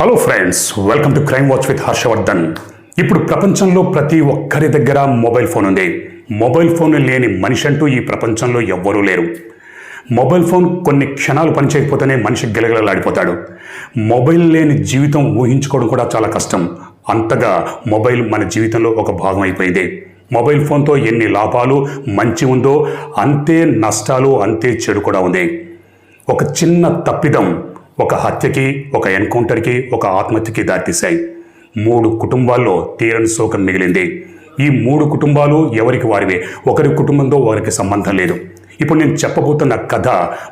Hello friends welcome to Crime Watch with Harshavardhan ఇప్పుడు ప్రపంచంలో ప్రతి ఒక్కరి దగ్గర మొబైల్ ఫోన్ ఉంది. మొబైల్ ఫోన్ లేని మనిషి అంటూ ఈ ప్రపంచంలో ఎవ్వరూ లేరు. మొబైల్ ఫోన్ కొన్ని క్షణాలు పనిచేయకపోతేనే మనిషి గెలగలలాడిపోతాడు. మొబైల్ లేని జీవితం ఊహించుకోవడం కూడా చాలా కష్టం. అంతగా మొబైల్ మన జీవితంలో ఒక భాగం అయిపోయింది. మొబైల్ ఫోన్తో ఎన్ని లాభాలు మంచి ఉందో అంతే నష్టాలు అంతే చెడు కూడా ఉంది. ఒక చిన్న తప్పిదం ఒక హత్యకి ఒక ఎన్కౌంటర్కి ఒక ఆత్మహత్యకి దారితీశాయి. మూడు కుటుంబాల్లో తీరని శోకం మిగిలింది. ఈ మూడు కుటుంబాలు ఎవరికి వారివే? ఒకరి కుటుంబంతో ఒకరికి సంబంధం లేదు. ఇప్పుడు నేను చెప్పబోతున్న కథ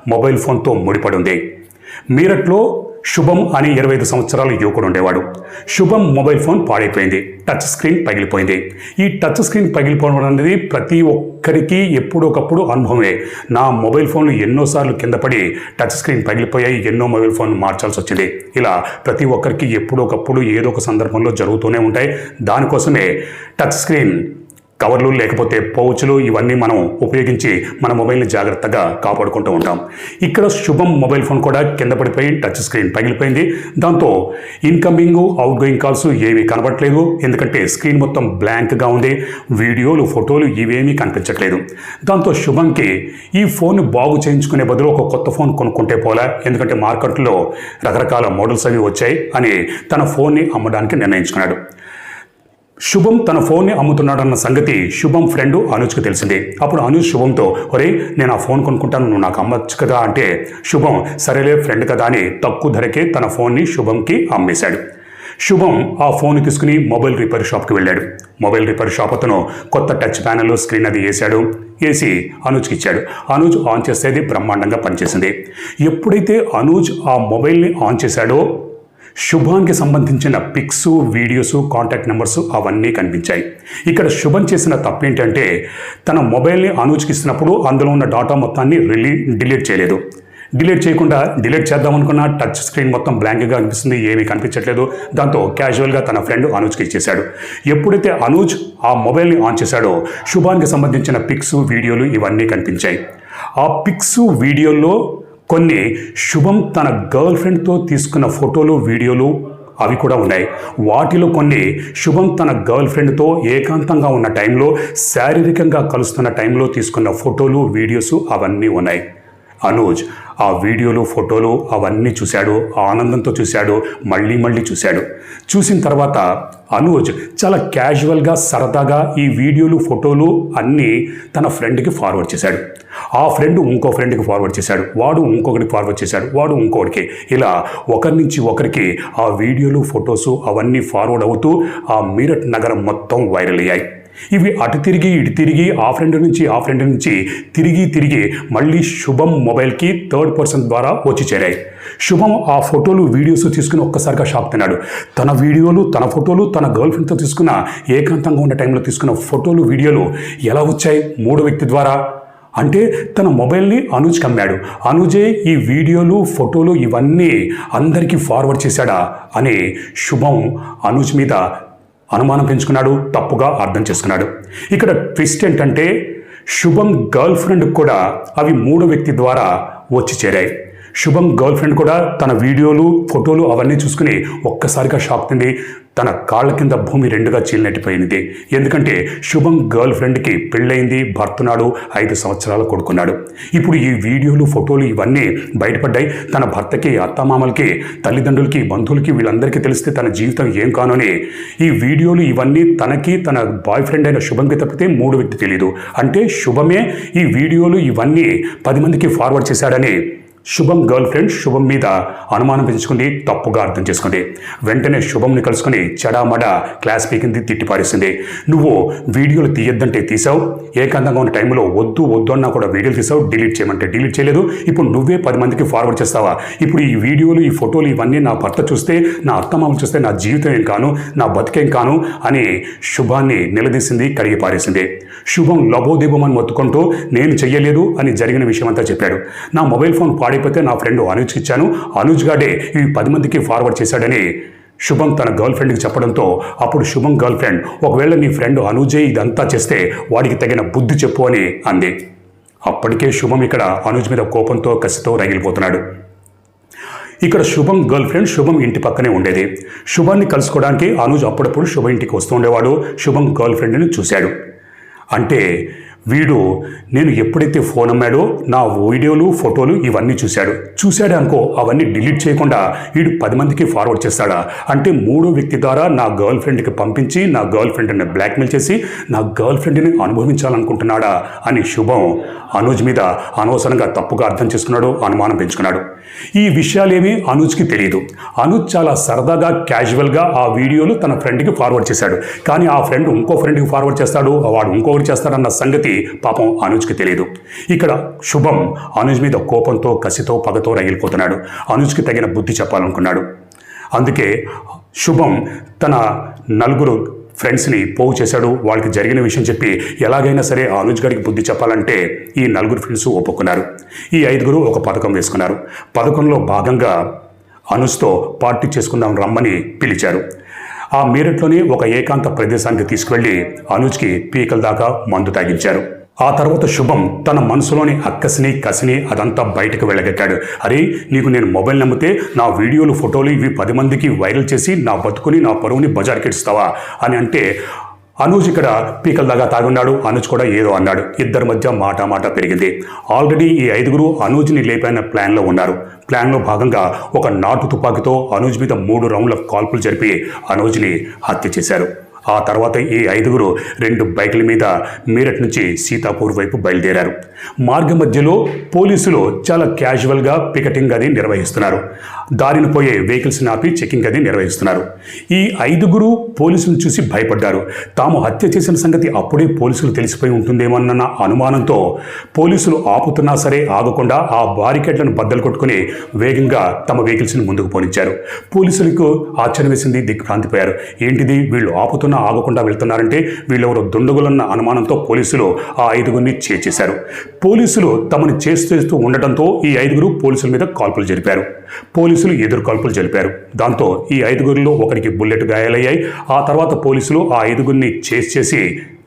మొబైల్ ఫోన్తో ముడిపడి ఉంది. మీరట్లో శుభం అని ఇరవై ఐదు సంవత్సరాల యువకుడు ఉండేవాడు. శుభం మొబైల్ ఫోన్ పాడైపోయింది. టచ్ స్క్రీన్ పగిలిపోయింది. ఈ టచ్ స్క్రీన్ పగిలిపోవడం అనేది ప్రతి ఒక్కరికి ఎప్పుడొకప్పుడు అనుభవమే. నా మొబైల్ ఫోన్లు ఎన్నోసార్లు కింద పడి టచ్ స్క్రీన్ పగిలిపోయాయి ఎన్నో మొబైల్ ఫోన్ మార్చాల్సి వచ్చింది. ఇలా ప్రతి ఒక్కరికి ఎప్పుడొకప్పుడు ఏదో ఒక సందర్భంలో జరుగుతూనే ఉంటాయి. దానికోసమే టచ్ స్క్రీన్ కవర్లు లేకపోతే పౌచ్లు ఇవన్నీ మనం ఉపయోగించి మన మొబైల్ని జాగ్రత్తగా కాపాడుకుంటూ ఉంటాం. ఇక్కడ శుభం మొబైల్ ఫోన్ కూడా కింద పడిపోయి టచ్ స్క్రీన్ పగిలిపోయింది. దాంతో ఇన్కమింగ్ అవుట్ గోయింగ్ కాల్స్ ఏమీ కనబడట్లేదు. ఎందుకంటే స్క్రీన్ మొత్తం బ్లాంక్గా ఉంది. వీడియోలు ఫోటోలు ఇవేమీ కనిపించట్లేదు. దాంతో శుభంకి ఈ ఫోన్ బాగు చేయించుకునే బదులు ఒక కొత్త ఫోన్ కొనుక్కుంటే పోలా. ఎందుకంటే మార్కెట్లో రకరకాల మోడల్స్ అవి వచ్చాయి అని తన ఫోన్ని అమ్మడానికి నిర్ణయించుకున్నాడు. శుభం తన ఫోన్ని అమ్ముతున్నాడన్న సంగతి శుభం ఫ్రెండ్ అనుజ్కి తెలిసింది. అప్పుడు అనుజ్ శుభంతో ఒరే నేను ఆ ఫోన్ కొనుక్కుంటాను నువ్వు నాకు అమ్మచ్చు కదా అంటే శుభం సరేలే ఫ్రెండ్ కదా అని తక్కువ ధరకే తన ఫోన్ని శుభంకి అమ్మేశాడు. శుభం ఆ ఫోన్ తీసుకుని మొబైల్ రిపేర్ షాప్కి వెళ్ళాడు. మొబైల్ రిపేర్ షాప్ అతను కొత్త టచ్ ప్యానల్ స్క్రీన్ అది వేశాడు వేసి అనూజ్కి ఇచ్చాడు. అనూజ్ ఆన్ చేసేది బ్రహ్మాండంగా పనిచేసింది. ఎప్పుడైతే అనూజ్ ఆ మొబైల్ని ఆన్ చేశాడో శుభానికి సంబంధించిన పిక్స్ వీడియోస్ కాంటాక్ట్ నెంబర్స్ అవన్నీ కనిపించాయి. ఇక్కడ శుభం చేసిన తప్పు ఏంటంటే తన మొబైల్ని అనూజ్కి ఇస్తున్నప్పుడు అందులో ఉన్న డాటా మొత్తాన్ని రిలీ డిలీట్ చేయలేదు. డిలీట్ చేయకుండా డిలీట్ చేద్దాం అనుకున్న టచ్ స్క్రీన్ మొత్తం బ్లాంక్గా అనిపిస్తుంది ఏమీ కనిపించట్లేదు. దాంతో క్యాజువల్గా తన ఫ్రెండ్ అనూజ్కి ఇచ్చేశాడు. ఎప్పుడైతే అనూజ్ ఆ మొబైల్ని ఆన్ చేశాడో శుభానికి సంబంధించిన పిక్స్ వీడియోలు ఇవన్నీ కనిపించాయి. ఆ పిక్స్ వీడియోల్లో కొన్ని శుభం తన గర్ల్ ఫ్రెండ్తో తీసుకున్న ఫోటోలు వీడియోలు అవి కూడా ఉన్నాయి. వాటిలో కొన్ని శుభం తన గర్ల్ ఫ్రెండ్తో ఏకాంతంగా ఉన్న టైంలో శారీరకంగా కలుస్తున్న టైంలో తీసుకున్న ఫోటోలు వీడియోస్ అవన్నీ ఉన్నాయి. అనుజ్ ఆ వీడియోలు ఫోటోలు అవన్నీ చూశాడు ఆనందంతో చూశాడు మళ్ళీ మళ్ళీ చూశాడు. చూసిన తర్వాత అనుజ్ చాలా క్యాజువల్గా సరదాగా ఈ వీడియోలు ఫోటోలు అన్నీ తన ఫ్రెండ్కి ఫార్వర్డ్ చేశాడు. ఆ ఫ్రెండ్ ఇంకో ఫ్రెండ్కి ఫార్వర్డ్ చేశాడు. వాడు ఇంకొకరికి ఫార్వర్డ్ చేశాడు. వాడు ఇంకొకరికి ఇలా ఒకరి నుంచి ఒకరికి ఆ వీడియోలు ఫొటోస్ అవన్నీ ఫార్వర్డ్ అవుతూ ఆ మీరట్ నగరం మొత్తం వైరల్ అయ్యాయి. ఇవి అటు తిరిగి ఇటు తిరిగి ఆ ఫ్రెండ్ నుంచి ఆ ఫ్రెండ్ నుంచి తిరిగి తిరిగి మళ్ళీ శుభం మొబైల్కి థర్డ్ పర్సన్ ద్వారా వచ్చి చేరాయి. శుభం ఆ ఫోటోలు వీడియోస్ తీసుకుని ఒక్కసారిగా షాక్ తిన్నాడు. తన వీడియోలు తన ఫోటోలు తన గర్ల్ ఫ్రెండ్తో తీసుకున్న ఏకాంతంగా ఉన్న టైంలో తీసుకున్న ఫోటోలు వీడియోలు ఎలా వచ్చాయి? మూడో వ్యక్తి ద్వారా. అంటే తన మొబైల్ని అనుజ్ కమ్మాడు. అనుజే ఈ వీడియోలు ఫోటోలు ఇవన్నీ అందరికీ ఫార్వర్డ్ చేశాడా? అని శుభం అనుజ్ మీద అనుమానం పెంచుకున్నాడు తప్పుగా అర్థం చేసుకున్నాడు. ఇక్కడ ట్విస్ట్ ఏంటంటే శుభం గర్ల్ ఫ్రెండ్ కూడా అవి మూడో వ్యక్తి ద్వారా వచ్చి చేరాయి. శుభం గర్ల్ ఫ్రెండ్ కూడా తన వీడియోలు ఫోటోలు అవన్నీ చూసుకుని ఒక్కసారిగా షాక్ తింది. తన కాళ్ళ కింద భూమి రెండుగా చీలినట్టిపోయింది ఎందుకంటే శుభం గర్ల్ ఫ్రెండ్కి పెళ్ళయింది భర్తనాడు ఐదు సంవత్సరాలు కొడుకున్నాడు. ఇప్పుడు ఈ వీడియోలు ఫోటోలు ఇవన్నీ బయటపడ్డాయి. తన భర్తకి అత్తమామలకి తల్లిదండ్రులకి బంధువులకి వీళ్ళందరికీ తెలిస్తే తన జీవితం ఏం కానోని. ఈ వీడియోలు ఇవన్నీ తనకి తన బాయ్ ఫ్రెండ్ అయిన శుభంకి తప్పితే మూడు వ్యక్తి తెలియదు అంటే శుభమే ఈ వీడియోలు ఇవన్నీ పది మందికి ఫార్వర్డ్ చేశాడని శుభం గర్ల్ ఫ్రెండ్ శుభం మీద అనుమానం పెంచుకుంది తప్పుగా అర్థం చేసుకుంది. వెంటనే శుభంని కలుసుకుని చెడామడ క్లాస్ పీకింది తిట్టిపారేసింది నువ్వు వీడియోలు తీయొద్దంటే తీసావు ఏకాంతంగా ఉన్న టైంలో వద్దు వద్దు అన్నా కూడా వీడియోలు తీసావు డిలీట్ చేయమంటే డిలీట్ చేయలేదు. ఇప్పుడు నువ్వే పది మందికి ఫార్వర్డ్ చేస్తావా? ఇప్పుడు ఈ వీడియోలు ఈ ఫోటోలు ఇవన్నీ నా భర్త చూస్తే నా అత్తమామలు చూస్తే నా జీవితం ఏం కాను నా బతికేం కాను అని శుభాన్ని నిలదీసింది కడిగి పారేసింది. శుభం లబోదీపం అని మొత్తుకుంటూ నేను చెయ్యలేదు అని జరిగిన విషయం అంతా చెప్పాడు. నా మొబైల్ ఫోన్ పాడైపోతే నా ఫ్రెండ్ అనుజ్కి ఇచ్చాను. అనుజ్ గాడే ఇవి పది మందికి ఫార్వర్డ్ చేశాడని శుభం తన గర్ల్ ఫ్రెండ్కి చెప్పడంతో అప్పుడు శుభం గర్ల్ ఫ్రెండ్ ఒకవేళ నీ ఫ్రెండ్ అనుజే ఇదంతా చేస్తే వాడికి తగిన బుద్ధి చెప్పు అని అంది. అప్పటికే శుభం ఇక్కడ అనుజ్ మీద కోపంతో కసితో రగిలిపోతున్నాడు. ఇక్కడ శుభం గర్ల్ ఫ్రెండ్ శుభం ఇంటి పక్కనే ఉండేది. శుభాన్ని కలుసుకోవడానికి అనుజ్ అప్పుడప్పుడు శుభ ఇంటికి వస్తుండేవాడు శుభం గర్ల్ ఫ్రెండ్ని చూశాడు. అంటే వీడు నేను ఎప్పుడైతే ఫోన్ అమ్మాడో నా వీడియోలు ఫోటోలు ఇవన్నీ చూశాడు. చూశాడు అనుకో అవన్నీ డిలీట్ చేయకుండా వీడు పది మందికి ఫార్వర్డ్ చేస్తాడా? అంటే మూడో వ్యక్తి ద్వారా నా గర్ల్ ఫ్రెండ్కి పంపించి నా గర్ల్ ఫ్రెండ్ని బ్లాక్మెయిల్ చేసి నా గర్ల్ ఫ్రెండ్ని అనుభవించాలనుకుంటున్నాడా అని శుభం అనుజ్ మీద అనవసరంగా తప్పుగా అర్థం చేసుకున్నాడు అనుమానం పెంచుకున్నాడు. ఈ విషయాలేమీ అనుజ్కి తెలియదు అనుజ్ చాలా సరదాగా క్యాజువల్గా ఆ వీడియోలు తన ఫ్రెండ్కి ఫార్వర్డ్ చేశాడు. కానీ ఆ ఫ్రెండ్ ఇంకో ఫ్రెండ్కి ఫార్వర్డ్ చేస్తాడు వాడు ఇంకొకటి చేస్తాడన్న సంగతి పాపం అనుజ్కి తెలియదు ఇక్కడ శుభం అనుజ్ మీద కోపంతో కసితో పగతో రగిలిపోతున్నాడు. అనుజ్కి తగిన బుద్ధి చెప్పాలనుకున్నాడు. అందుకే శుభం తన నలుగురు ఫ్రెండ్స్ని పోగు చేశాడు. వాళ్ళకి జరిగిన విషయం చెప్పి ఎలాగైనా సరే ఆ అనుజ్ గారికి బుద్ధి చెప్పాలంటే ఈ నలుగురు ఫ్రెండ్స్ ఒప్పుకున్నారు. ఈ ఐదుగురు ఒక పథకం వేసుకున్నారు. పథకంలో భాగంగా అనుజ్తో పార్టీ చేసుకుందాం రమ్మని పిలిచారు. ఆ మీరట్లోనే ఒక ఏకాంత ప్రదేశానికి తీసుకువెళ్ళి అనుజ్కి పీకల దాకా మందు తాగించారు. ఆ తర్వాత శుభం తన మనసులోని అక్కసిని కసిని అదంతా బయటకు వెళ్ళగట్టాడు అరే నీకు నేను మొబైల్ నమ్మితే నా వీడియోలు ఫోటోలు ఇవి పది మందికి వైరల్ చేసి నా బతుకుని నా పరువుని బజార్కెట్టిస్తావా అని అంటే అనుజ్ ఇక్కడ పీకల దాకా తాగున్నాడు అనుజ్ కూడా ఏదో అన్నాడు. ఇద్దరి మధ్య మాట మాట పెరిగింది. ఆల్రెడీ ఈ ఐదుగురు అనుజ్ని లేపైన ప్లాన్లో ఉన్నారు. ప్లాన్లో భాగంగా ఒక నాటు తుపాకీతో అనుజ్ మీద మూడు రౌండ్ల కాల్పులు జరిపి అనుజ్ని హత్య చేశారు. ఆ తర్వాత ఈ ఐదుగురు రెండు బైకుల మీద మీరట్ నుంచి సీతాపూర్ వైపు బయలుదేరారు. మార్గ మధ్యలో పోలీసులు చాలా క్యాజువల్గా పికెటింగ్ అది నిర్వహిస్తున్నారు. దారిన పోయే వెహికల్స్ని ఆపి చెకింగ్ అది నిర్వహిస్తున్నారు. ఈ ఐదుగురు పోలీసులు చూసి భయపడ్డారు. తాము హత్య చేసిన సంగతి అప్పుడే పోలీసులు తెలిసిపోయి ఉంటుందేమోనన్న అనుమానంతో పోలీసులు ఆపుతున్నా సరే ఆగకుండా ఆ బారికేడ్లను బద్దలు కొట్టుకుని వేగంగా తమ వెహికల్స్ని ముందుకు పోనిచ్చారు. పోలీసులకు ఆశ్చర్యం వేసింది దిగ్భ్రాంతిపోయారు ఏంటిది? వీళ్ళు ఆపుతున్నా ఆగకుండా వెళ్తున్నారంటే వీళ్ళెవరో దుండగులన్న అనుమానంతో పోలీసులు ఆ ఐదుగురిని చేర్చేశారు. పోలీసులు తమను చేస్తూ ఉండటంతో ఈ ఐదుగురు పోలీసుల మీద కాల్పులు జరిపారు. పోలీసు పోలీసులు ఎదురు కాల్పులు జరిపారు. దాంతో ఈ ఐదుగురిలో ఒకరికి బుల్లెట్ గాయాలయ్యాయి. ఆ తర్వాత పోలీసులు ఆ ఐదుగురిని చేసి చేసి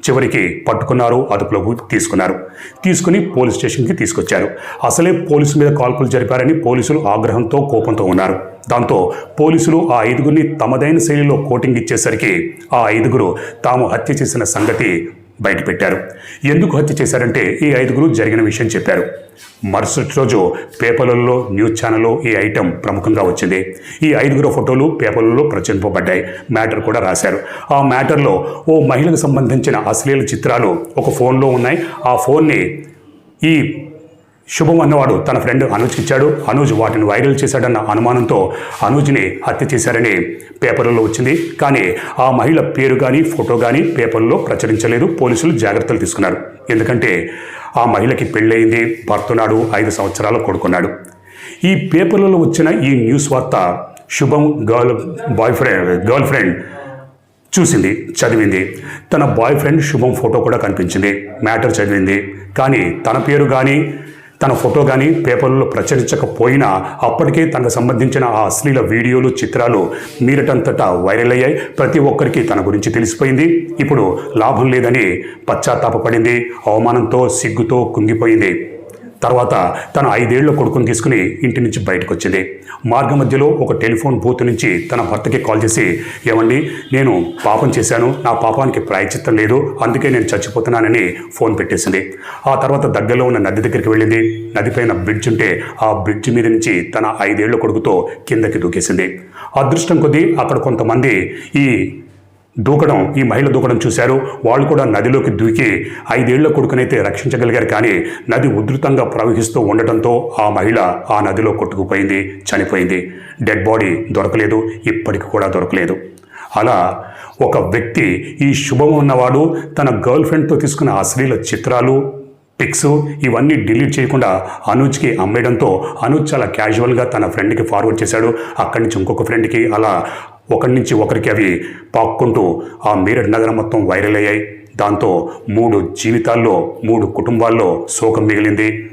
చివరికి పట్టుకున్నారు అదుపులోకి తీసుకున్నారు. తీసుకుని పోలీస్ స్టేషన్కి తీసుకొచ్చారు. అసలే పోలీసు మీద కాల్పులు జరిపారని పోలీసులు ఆగ్రహంతో కోపంతో ఉన్నారు. దాంతో పోలీసులు ఆ ఐదుగురిని తమదైన శైలిలో కోటింగ్ ఇచ్చేసరికి ఆ ఐదుగురు తాము హత్య చేసిన సంగతి బయటపెట్టారు ఎందుకు హత్య చేశారంటే ఈ ఐదుగురు జరిగిన విషయం చెప్పారు. మరుసటి రోజు పేపర్లలో న్యూస్ ఛానల్లో ఈ ఐటెం ప్రముఖంగా వచ్చింది. ఈ ఐదుగురు ఫోటోలు పేపర్లలో ప్రచురింపబడ్డాయి. మ్యాటర్ కూడా రాశారు. ఆ మ్యాటర్లో ఓ మహిళకు సంబంధించిన అశ్లీల చిత్రాలు ఒక ఫోన్లో ఉన్నాయి. ఆ ఫోన్ని ఈ శుభం అన్నవాడు తన ఫ్రెండ్ అనుజ్కి ఇచ్చాడు. అనుజ్ వాటిని వైరల్ చేశాడన్న అనుమానంతో అనుజ్ని హత్య చేశారని పేపర్లలో వచ్చింది. కానీ ఆ మహిళ పేరు కానీ ఫోటో కానీ పేపర్లో ప్రచురించలేదు. పోలీసులు జాగ్రత్తలు తీసుకున్నారు. ఎందుకంటే ఆ మహిళకి పెళ్ళయింది భర్తనాడు ఐదు సంవత్సరాలు కొడుకున్నాడు. ఈ పేపర్లలో వచ్చిన ఈ న్యూస్ వార్త Shubham girl boy friend girl friend చూసింది చదివింది. తన బాయ్ ఫ్రెండ్ శుభం ఫోటో కూడా కనిపించింది. మ్యాటర్ చదివింది. కానీ తన పేరు కానీ తన ఫోటో కానీ పేపర్లలో ప్రచురించకపోయినా అప్పటికే తనకు సంబంధించిన ఆ అశ్లీల వీడియోలు చిత్రాలు మీరటంతటా వైరల్ అయ్యాయి. ప్రతి ఒక్కరికి తన గురించి తెలిసిపోయింది. ఇప్పుడు లాభం లేదని పశ్చాత్తాపడింది అవమానంతో సిగ్గుతో కుంగిపోయింది. తర్వాత తన ఐదేళ్ళ కొడుకుని తీసుకుని ఇంటి నుంచి బయటకు వచ్చింది మార్గ మధ్యలో ఒక టెలిఫోన్ బూత్ నుంచి తన భర్తకి కాల్ చేసి ఏమండి నేను పాపం చేశాను నా పాపానికి ప్రాయచిత్తం లేదు అందుకే నేను చచ్చిపోతున్నానని ఫోన్ పెట్టేసింది. ఆ తర్వాత దగ్గరలో ఉన్న నది దగ్గరికి వెళ్ళింది. నదిపైన బ్రిడ్జ్ ఉంటే ఆ బ్రిడ్జ్ మీద నుంచి తన ఐదేళ్ళ కొడుకుతో కిందకి దూకేసింది. అదృష్టం కొద్దీ అక్కడ కొంతమంది ఈ దూకడం ఈ మహిళ దూకడం చూశారు. వాళ్ళు కూడా నదిలోకి దూకి ఐదేళ్ళ కొడుకునైతే రక్షించగలిగారు కానీ నది ఉధృతంగా ప్రవహిస్తూ ఉండటంతో ఆ మహిళ ఆ నదిలో కొట్టుకుపోయింది చనిపోయింది. డెడ్ బాడీ దొరకలేదు ఇప్పటికి కూడా దొరకలేదు. అలా ఒక వ్యక్తి ఈ శుభం ఉన్నవాడు తన గర్ల్ ఫ్రెండ్తో తీసుకున్న అశ్లీల చిత్రాలు పిక్స్ ఇవన్నీ డిలీట్ చేయకుండా అనూజ్కి అమ్మేయడంతో అనుజ్ చాలా క్యాజువల్గా తన ఫ్రెండ్కి ఫార్వర్డ్ చేశాడు. అక్కడి నుంచి ఇంకొక ఫ్రెండ్కి అలా ఒకరి నుంచి ఒకరికి అవి పాక్కుంటూ ఆ మీరట్ నగరం మొత్తం వైరల్ అయ్యాయి. దాంతో మూడు జీవితాల్లో మూడు కుటుంబాల్లో శోకం మిగిలింది.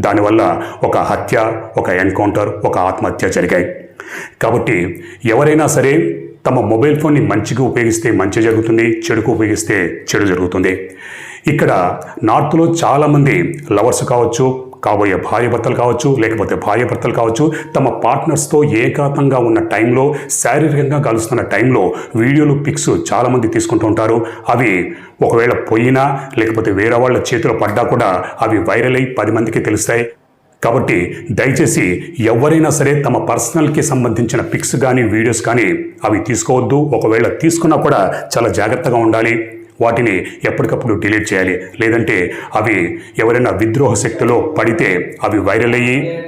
దానివల్ల ఒక హత్య ఒక ఎన్కౌంటర్ ఒక ఆత్మహత్య జరిగాయి. కాబట్టి ఎవరైనా సరే తమ మొబైల్ ఫోన్ని మంచిగా ఉపయోగిస్తే మంచి జరుగుతుంది చెడుకు ఉపయోగిస్తే చెడు జరుగుతుంది. ఇక్కడ నార్త్లో చాలామంది లవర్స్ కావచ్చు కాబోయే భార్యభర్తలు కావచ్చు లేకపోతే భార్యభర్తలు కావచ్చు తమ పార్ట్నర్స్తో ఏకాంతంగా ఉన్న టైంలో శారీరకంగా కలుస్తున్న టైంలో వీడియోలు పిక్స్ చాలామంది తీసుకుంటూ ఉంటారు. అవి ఒకవేళ పోయినా లేకపోతే వేరే వాళ్ళ చేతిలో పడ్డా కూడా అవి వైరల్ అయి పది మందికి తెలుస్తాయి. కాబట్టి దయచేసి ఎవరైనా సరే తమ పర్సనల్కి సంబంధించిన పిక్స్ కానీ వీడియోస్ కానీ అవి తీసుకోవద్దు. ఒకవేళ తీసుకున్నా కూడా చాలా జాగ్రత్తగా ఉండాలి. వాటిని ఎప్పటికప్పుడు డిలీట్ చేయాలి. లేదంటే అవి ఎవరైనా విద్రోహ శక్తిలో పడితే అవి వైరల్ అయ్యి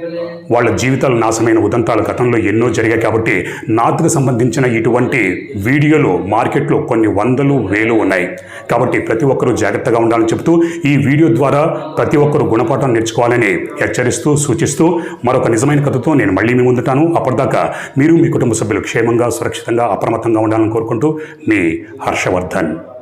వాళ్ళ జీవితాలు నాశమైన ఉదంతాలు గతంలో ఎన్నో జరిగాయి కాబట్టి నాతుకు సంబంధించిన ఇటువంటి వీడియోలు మార్కెట్లో కొన్ని వందలు వేలు ఉన్నాయి. కాబట్టి ప్రతి ఒక్కరూ జాగ్రత్తగా ఉండాలని చెబుతూ ఈ వీడియో ద్వారా ప్రతి ఒక్కరూ గుణపాఠం నేర్చుకోవాలని హెచ్చరిస్తూ సూచిస్తూ మరొక నిజమైన కథతో నేను మళ్ళీ మీ ముందుంటాను. అప్పటిదాకా మీరు మీ కుటుంబ సభ్యులు క్షేమంగా సురక్షితంగా అప్రమత్తంగా ఉండాలని కోరుకుంటూ మీ హర్షవర్ధన్.